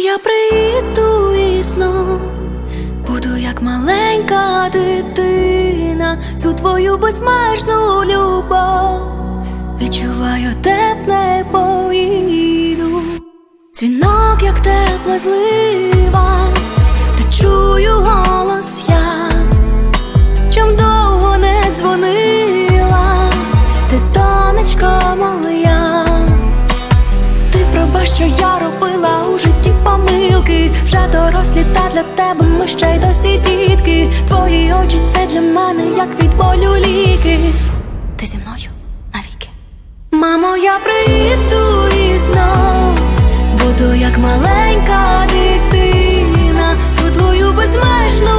Я прийду і знов буду як маленька дитина, всю твою безмежну любов. Відчуваю тепле поїду, дзвінок, як тепла злива, та чую голос я, чим довго не дзвонила, ти донечко моя. Ти пробач, що я робила. Вже дорослі та для тебе ми ще й досі дітки. Твої очі це для мене, як від болю ліки. Ти зі мною навіки. Мамо, я приїду і знов буду як маленька дитина, всю твою безмежну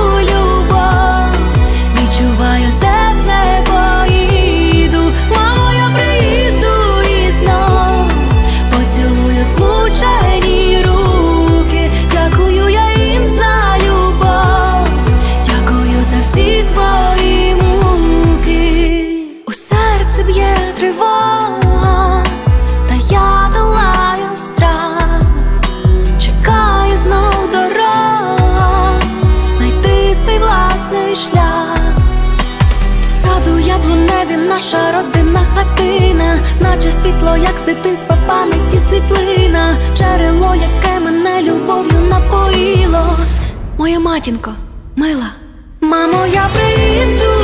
б'є тривога, та я долаю страх. Чекає знов дорога, знайти свій власний шлях. В саду яблуневі наша родинна хатина, наче світло, як з дитинства пам'яті світлина, джерело, яке мене любов'ю напоїло. Моя матінко, мила, мамо, я прийду